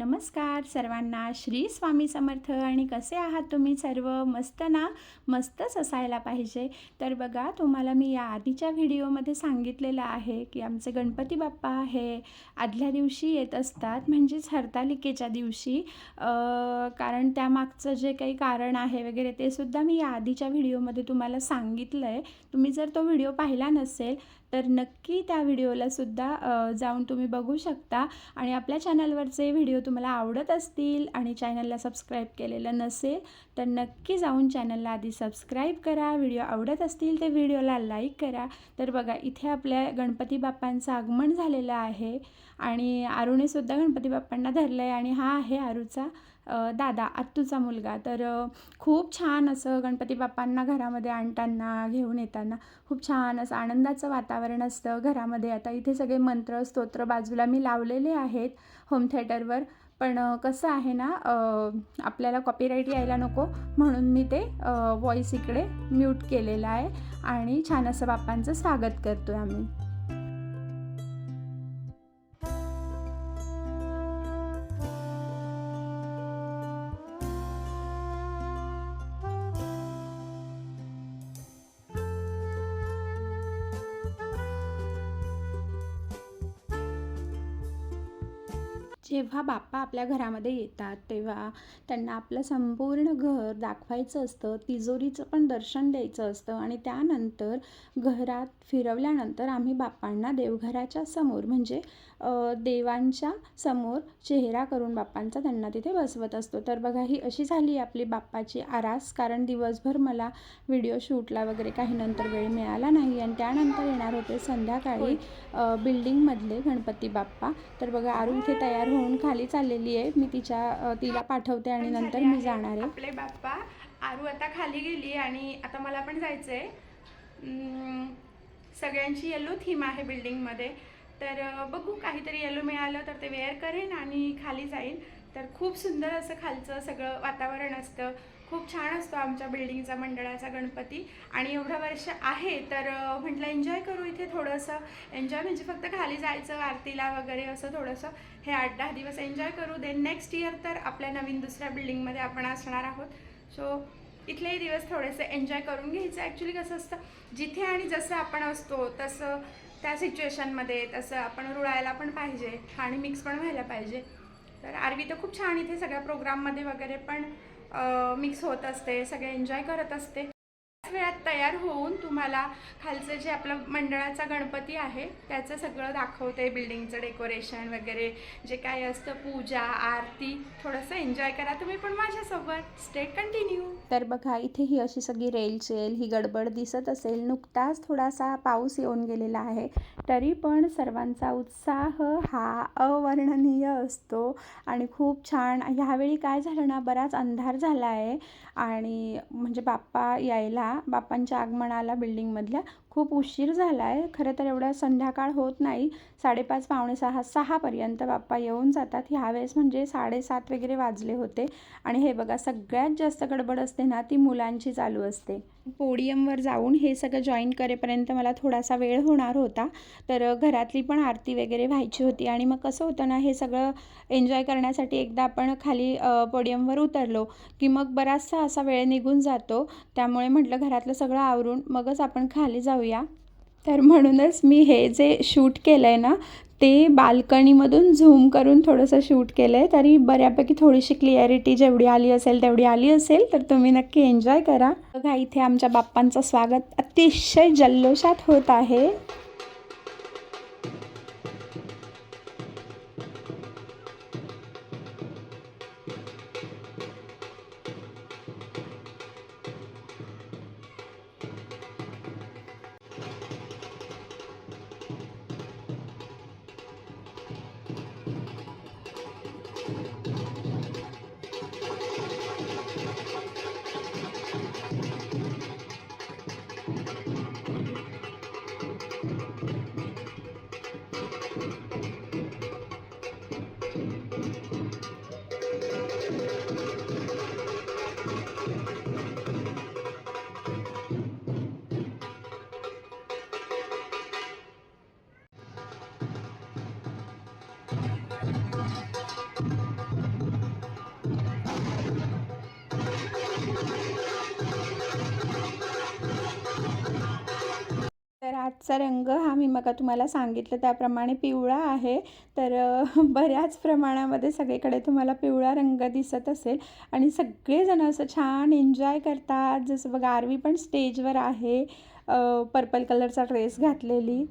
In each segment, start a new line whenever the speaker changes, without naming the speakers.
नमस्कार सर्वांना. श्री स्वामी समर्थ आणि कसे आहात तुम्ही सर्व? मस्त ना? मस्तच असायला पाहिजे. तर बघा तुम्हाला मी या आधीच्या व्हिडिओमध्ये सांगितलेलं आहे की आमचे गणपती बाप्पा हे आदल्या दिवशी येत असतात म्हणजेच हरतालिकेच्या दिवशी. कारण त्यामागचं जे काही कारण आहे वगैरे ते सुद्धा मी या आधीच्या व्हिडिओमध्ये तुम्हाला सांगितलं आहे तुम्ही जर तो व्हिडिओ पाहिला नसेल तर नक्की त्या व्हिडिओलासुद्धा जाऊन तुम्ही बघू शकता. आणि आपल्या चॅनलवरचे व्हिडिओ तुम्हाला आवडत असतील आणि चॅनलला सबस्क्राईब केलेलं नसेल तर नक्की जाऊन चॅनलला आधी सबस्क्राईब करा. व्हिडिओ आवडत असतील ते व्हिडिओला लाईक करा. तर बघा इथे आपल्या गणपती बाप्पांचं आगमन झालेलं आहे आणि आरुणेसुद्धा गणपती बाप्पांना धरलं आहे आणि हा आहे आरूचा दादा आत्तूचा मुलगा. तर खूप छान असं गणपती बाप्पांना घरामध्ये आणताना घेऊन येताना खूप छान असं आनंदाचं वातावरण असतं घरामध्ये. आता इथे सगळे मंत्र स्तोत्र बाजूला मी लावलेले आहेत होम थिएटरवर. पण कसं आहे ना आपल्याला कॉपीराईट यायला नको म्हणून मी ते व्हॉईस इकडे म्यूट केलेलं आहे आणि छान असं बाप्पांचं स्वागत करतो आहे आम्ही. बाप्पा आपल्या घरामध्ये येतात तेव्हा त्यांना आपलं संपूर्ण घर दाखवायचं असतं तिजोरीचं पण दर्शन द्यायचं असतं आणि त्यानंतर घरात फिरवल्यानंतर आम्ही बाप्पांना देवघराच्या समोर म्हणजे देवांच्या समोर चेहरा करून बाप्पांचा त्यांना तिथे बसवत असतो. तर बघा ही अशी झाली आपली बाप्पाची आरास. कारण दिवसभर मला व्हिडिओ शूटला वगैरे काही नंतर वेळ मिळाला नाही आणि त्यानंतर येणार होते संध्याकाळी बिल्डिंगमधले गणपती बाप्पा. तर बघा आरू इथे तयार होऊन खाली चाललेली आहे. मी तिच्या तिला पाठवते आणि नंतर मी जाणार आहे.
आपले बाप्पा. आरू आता खाली गेली आणि आता मला पण जायचंय. अं, सगळ्यांची येलो थीम आहे बिल्डिंगमध्ये तर बघू काहीतरी येलो मिळालं तर ते वेअर करेन आणि खाली जाईन. तर खूप सुंदर असं खालचं सगळं वातावरण असतं. खूप छान असतो आमच्या बिल्डिंगचा मंडळाचा गणपती. आणि एवढं वर्ष आहे तर म्हटलं एन्जॉय करू इथे थोडंसं. एन्जॉय म्हणजे फक्त खाली जायचं आरतीला वगैरे असं थोडंसं. हे आठ दहा दिवस एन्जॉय करू. देन नेक्स्ट इयर तर आपल्या नवीन दुसऱ्या बिल्डिंगमध्ये आपण असणार आहोत. सो इथलेही दिवस थोडेसे एन्जॉय करून घ्यायचं. ॲक्च्युली कसं असतं जिथे आणि जसं आपण असतो तसं त्या सिच्युएशनमध्ये तसं आपण रुळायला पण पाहिजे आणि मिक्स पण व्हायला पाहिजे. तर आरवी तर खूप छान इथे सगळ्या प्रोग्राममध्ये वगैरे पण मिक्स होत असते सगळे एन्जॉय करत असते. वेळात तयार होऊन तुम्हाला खालचं जे आपलं मंडळाचा गणपती आहे त्याचं सगळं दाखवते बिल्डिंगचं डेकोरेशन वगैरे जे काय असतं पूजा आरती थोडंसं एन्जॉय करा तुम्ही पण माझ्यासोबत. स्टे कंटिन्यू
तर बघा इथे ही अशी सगळी रेलचेल ही गडबड दिसत असेल नुकताच थोडासा पाऊस येऊन गेलेला आहे. तरी पण सर्वांचा उत्साह हा अवर्णनीय असतो आणि खूप छान ह्यावेळी काय झालं ना बराच अंधार झाला आहे. आणि म्हणजे बाप्पा यायला बाप्पांच्या आगमनाला बिल्डिंगमधल्या खूप उशीर झाला आहे खरं तर एवढा संध्याकाळ होत नाही. साडेपाच पावणे सहा सहापर्यंत बाप्पा येऊन जातात. ह्यावेळेस म्हणजे साडेसात वगैरे वाजले होते. आणि हे बघा सगळ्यात जास्त गडबड असते ना ती मुलांची चालू असते. पोडियमवर जाऊन हे सगळं जॉईन करेपर्यंत मला थोडासा वेळ होणार होता. तर घरातली पण आरती वगैरे व्हायची होती. आणि मग कसं होतं ना हे सगळं एन्जॉय करण्यासाठी एकदा आपण खाली पोडियमवर उतरलो की मग बराचसा असा वेळ निघून जातो. त्यामुळे म्हटलं घरातलं सगळं आवरून मगच आपण खाली जाऊ जाऊया. तर म्हणूनच मी हे जे शूट केलं आहे ना ते बाल्कनीमधून झूम करून थोडंसं शूट केलं आहे तरी बऱ्यापैकी थोडीशी क्लिअरिटी जेवढी आली असेल तेवढी आली असेल तर तुम्ही नक्की एन्जॉय करा. बघा इथे आमच्या बाप्पांचं स्वागत अतिशय जल्लोषात होत आहे. आजचा रंग हा मी मग तुम्हाला सांगितलं त्याप्रमाणे पिवळा आहे. तर बऱ्याच प्रमाणामध्ये सगळीकडे तुम्हाला पिवळा रंग दिसत असेल. आणि सगळेजण असं छान एन्जॉय करतात. जसं बघा आरवी पण स्टेजवर आहे. पर्पल कलरचा ड्रेस घातलेली.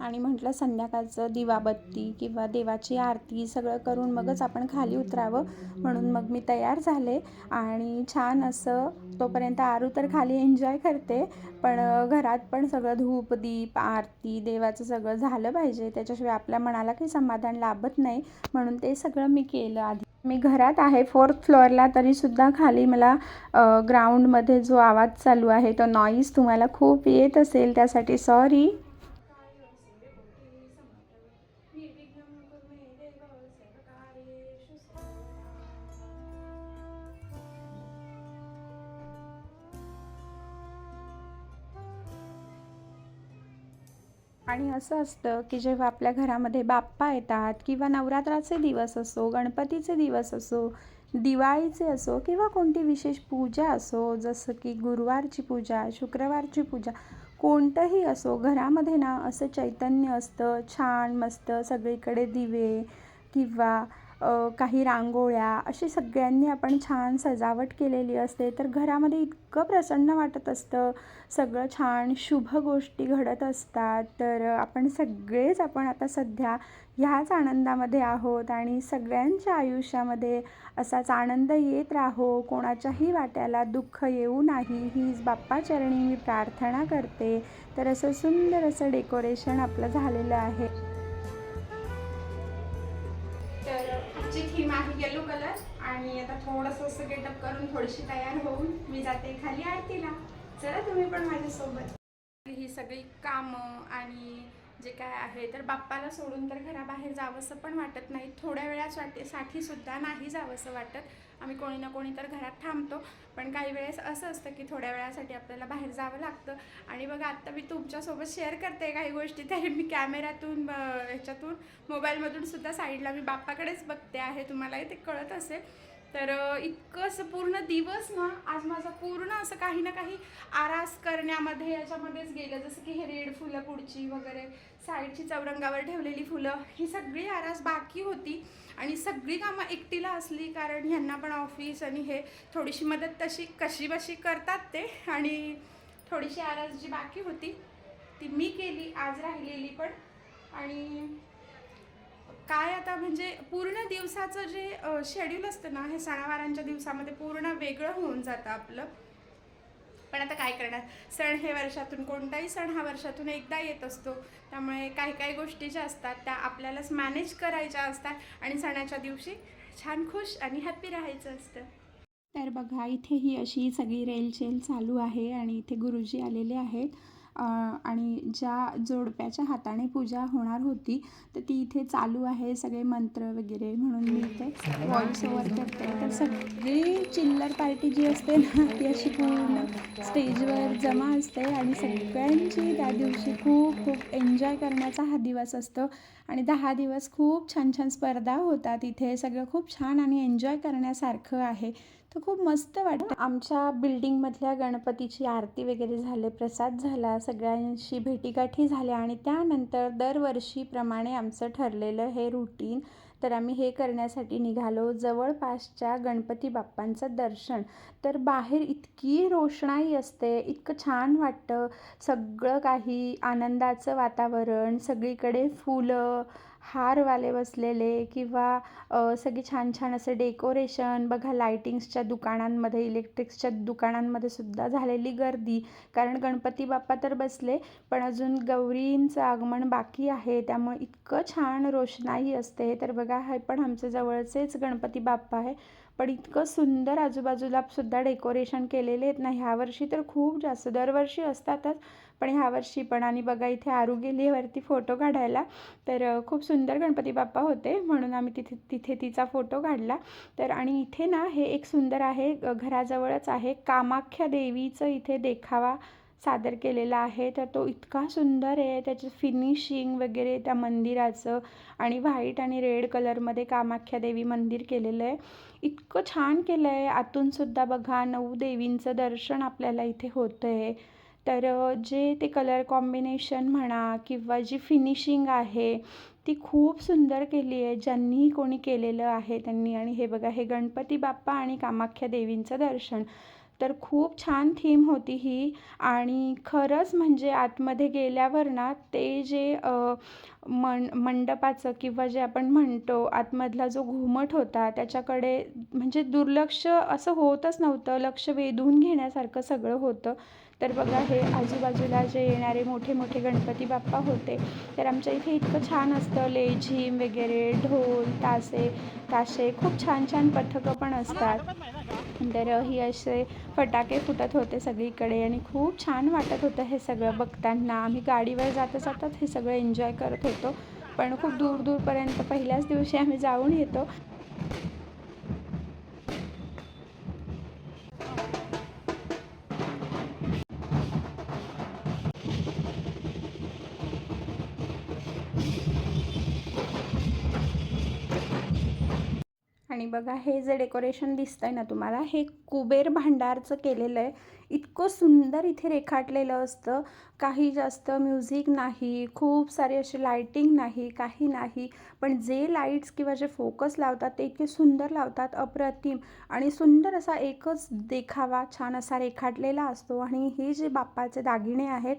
आणि म्हटलं संध्याकाळचं दिवाबत्ती किंवा देवाची आरती सगळं करून मगच आपण खाली उतरावं म्हणून मग मी तयार झाले. आणि छान असं तोपर्यंत आरू तर खाली एन्जॉय करते पण घरात पण सगळं धूप दीप आरती देवाचं सगळं झालं पाहिजे. त्याच्याशिवाय आपल्या मनाला काही समाधान लाभत नाही. म्हणून ते सगळं मी केलं आधी. मी घरात आहे फोर्थ फ्लोअरला तरीसुद्धा खाली मला ग्राउंडमध्ये जो आवाज चालू आहे तो नॉईज तुम्हाला खूप येत असेल त्यासाठी सॉरी आणि असं असतं की जेव्हा आपल्या घरामध्ये बाप्पा येतात किंवा नवरात्राचे दिवस असो गणपतीचे दिवस असो दिवाळीचे असो किंवा कोणती विशेष पूजा असो जसं की गुरुवारची पूजा शुक्रवारची पूजा कोणतंही असो घरामध्ये ना असं चैतन्य असतं छान मस्त सगळीकडे दिवे किंवा काही रांगोळ्या अशी सगळ्यांनी आपण छान सजावट केलेली असते. तर घरामध्ये इतकं प्रसन्न वाटत असतं. सगळं छान शुभ गोष्टी घडत असतात. तर आपण सगळेच आपण आता सध्या ह्याच आनंदामध्ये आहोत आणि सगळ्यांच्या आयुष्यामध्ये असाच आनंद येत राहो. कोणाच्याही वाट्याला दुःख येऊ नाही. हीच बाप्पाचरणी मी प्रार्थना करते. तर असं सुंदर असं डेकोरेशन आपलं झालेलं आहे.
थीम आहे येलो कलर आणि आता थोडंसं असं गेटअप करून थोडीशी तयार होऊन मी जाते खाली आरतीला. चला तुम्ही पण माझ्यासोबत. ही सगळी कामं आणि जे काय आहे तर बाप्पाला सोडून तर घराबाहेर जावंसं पण वाटत नाही. थोड्या वेळासाठी साठी सुद्धा नाही जावंसं वाटत. आम्ही कोणी ना कोणी तर घरात थांबतो. पण काही वेळेस असं असतं की थोड्या वेळासाठी आपल्याला बाहेर जावं लागतं. आणि बघा आत्ता मी तुमच्यासोबत शेअर करते काही गोष्टी तरी मी कॅमेऱ्यातून ब- ह्याच्यातून मोबाईलमधून सुद्धा साईडला मी बाप्पाकडेच बघते आहे. तुम्हालाही ते कळत असेल. तर इतकं असं पूर्ण दिवस ना आज माझा पूर्ण असं काही ना काही आरास करण्यामध्ये याच्यामध्येच गेलं. जसं की हे रेड फुलं पुढची वगैरे साईडची चौरंगावर ठेवलेली फुलं ही सगळी आरास बाकी होती. आणि सगळी कामं एकटीला असली कारण ह्यांना पण ऑफिस आणि हे थोडीशी मदत तशी कशी बशी करतात ते आणि थोडीशी आरास जी बाकी होती ती मी केली आज राहिलेली पण. आणि काय आता म्हणजे पूर्ण दिवसाचं जे शेड्यूल असतं ना हे सणावारांच्या दिवसामध्ये पूर्ण वेगळं होऊन जातं आपलं. पण आता काय करणार? सण हे वर्षातून कोणताही सण हा वर्षातून एकदा येत असतो. त्यामुळे काही काही गोष्टी ज्या असतात त्या आपल्यालाच मॅनेज करायच्या असतात आणि सणाच्या दिवशी छान खुश आणि हॅप्पी राहायचं असतं.
तर बघा इथे ही अशी सगळी रेलचेल चालू आहे आणि इथे गुरुजी आलेले आहेत. आणि ज्या जोडप्याच्या हाताने पूजा होणार होती तर ती इथे चालू आहे. सगळे मंत्र वगैरे म्हणून मी इथे व्हॉइस ओव्हर करते. तर सगळी चिल्लर पार्टी जी असते ना ती अशी पूर्ण स्टेजवर जमा असते आणि सगळ्यांची त्या दिवशी खूप खूप एन्जॉय करण्याचा हा दिवस असतो. आणि दहा दिवस खूप छान छान स्पर्धा होतात इथे. सगळं खूप छान आणि एन्जॉय करण्यासारखं आहे. तर खूप मस्त वाटतं. आमच्या बिल्डिंगमधल्या गणपतीची आरती वगैरे झाले प्रसाद झाला सगळ्यांशी भेटीगाठी झाल्या आणि त्यानंतर दरवर्षीप्रमाणे आमचं ठरलेलं हे रुटीन तर आम्ही हे करण्यासाठी निघालो. जवळपासच्या गणपती बाप्पांचं दर्शन. तर बाहेर इतकी रोषणाई असते इतकं छान वाटतं. सगळं काही आनंदाचं वातावरण सगळीकडे फुलं हारवाले बसलेले किंवा सगळी सगळे छान छान असे डेकोरेशन बघा लायटिंग्सच्या दुकानांमध्ये इलेक्ट्रिक्सच्या दुकानांमध्ये सुद्धा झालेली गर्दी. कारण गणपती बाप्पा तर बसले पण अजून गौरींचं आगमन बाकी आहे. त्यामुळे इतकं छान रोषणाई असते. तर बघा हे पण आमच्या जवळचेच गणपती बाप्पा आहे. पण इतकं सुंदर आजूबाजूला सुद्धा डेकोरेशन केलेले आहेत ना ह्यावर्षी तर खूप जास्त. दरवर्षी असतातच पण ह्या वर्षी पण. आणि बघा इथे आरू गेली वरती फोटो काढायला तर खूप सुंदर गणपती बाप्पा होते. म्हणून आम्ही तिथे तिथे तिचा फोटो काढला. तर आणि इथे ना हे एक सुंदर आहे घराजवळच आहे. कामाख्या देवीचं इथे देखावा सादर केलेला आहे. तर तो इतका सुंदर आहे. त्याचं फिनिशिंग वगैरे त्या मंदिराचं आणि व्हाईट आणि रेड कलरमध्ये कामाख्या देवी मंदिर केलेलं आहे. इतकं छान केलं आहे आतूनसुद्धा बघा नऊ देवींचं दर्शन आपल्याला इथे होतं आहे तर जे ते कलर कॉम्बिनेशन म्हणा किंवा जी फिनिशिंग आहे ती खूप सुंदर केली आहे ज्यांनीही कोणी केलेलं आहे त्यांनी. आणि हे बघा हे गणपती बाप्पा आणि कामाख्या देवींचं दर्शन. तर खूप छान थीम होती ही. आणि खरंच म्हणजे आतमध्ये गेल्यावर ना ते जे मं मन मंडपाचं किंवा जे आपण म्हणतो आतमधला जो घुमट होता त्याच्याकडे म्हणजे दुर्लक्ष असं होतच नव्हतं. लक्ष वेधून घेण्यासारखं सगळं होतं. तर बघा हे आजूबाजूला जे येणारे मोठे मोठे गणपती बाप्पा होते तर आमच्या इथे इतकं छान असतं. लेझिम वगैरे ढोल तासे ताशे खूप छान छान पथकं पण असतात. तर ही असे फटाके फुटत होते सगळीकडे आणि खूप छान वाटत होतं हे सगळं बघताना. आम्ही गाडीवर जाता जातात हे सगळं एन्जॉय करत होतो. पण खूप दूर दूरपर्यंत पहिल्याच दिवशी आम्ही जाऊन येतो. आणि बघा हे जे डेकोरेशन दिसतंय ना तुम्हाला हे कुबेर भांडारचं केलेलं आहे. इतकं सुंदर इथे रेखाटलेलं असतं. काही जास्त म्युझिक नाही खूप सारी अशी लाईटिंग नाही काही नाही. पण जे लाईट्स किंवा जे फोकस लावतात ते इतके सुंदर लावतात अप्रतिम. आणि सुंदर असा एकच देखावा छान असा रेखाटलेला असतो. आणि हे जे बाप्पाचे दागिने आहेत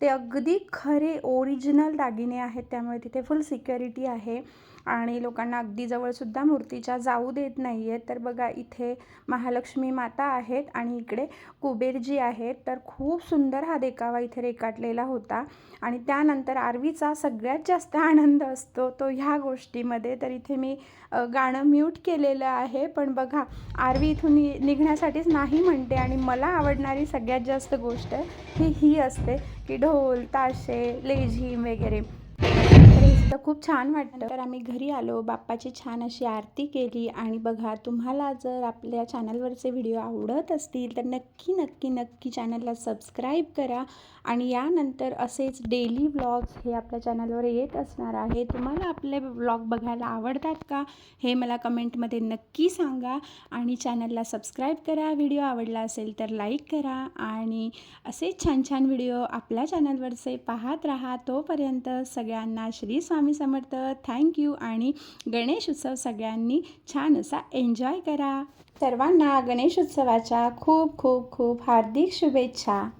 ते अगदी खरे ओरिजिनल दागिने आहेत. त्यामुळे तिथे फुल सिक्युरिटी आहे. आणि लोकांना अगदी जवळसुद्धा मूर्तीच्या जाऊ देत नाही आहेत तर बघा इथे महालक्ष्मी माता आहेत आणि इकडे कुबेरजी आहेत. तर खूप सुंदर हा देखावा इथे रेखाटलेला होता. आणि त्यानंतर आरवीचा सगळ्यात जास्त आनंद असतो तो ह्या गोष्टीमध्ये. तर इथे मी गाणं म्यूट केलेलं आहे. पण बघा आरवी इथून नि निघण्यासाठीच नाही म्हणते आणि मला आवडणारी सगळ्यात जास्त गोष्ट ही ही असते की ढोल ताशे लेझीम वगैरे. तर खूप छान वाटतं तर आम्ही घरी आलो. बाप्पाची छान अशी आरती केली. आणि बघा तुम्हाला जर आपल्या चॅनलवरचे व्हिडिओ आवडत असतील तर नक्की नक्की नक्की चॅनलला सबस्क्राईब करा. आणि यानंतर असेच डेली व्लॉग्स हे आपल्या चॅनलवर येत असणार आहे तुम्हाला आपले व्लॉग बघायला आवडतात का हे मला कमेंटमध्ये नक्की सांगा. आणि चॅनलला सबस्क्राईब करा. व्हिडिओ आवडला असेल तर लाईक करा. आणि असेच छान छान व्हिडिओ आपल्या चॅनलवरचे पाहत राहा. तोपर्यंत सगळ्यांना श्री स्वामी समर्थ. थँक्यू आणि गणेश उत्सव सगळ्यांनी छान असा एन्जॉय करा. सर्वांना गणेश उत्सवाच्या खूप खूप खूप हार्दिक शुभेच्छा.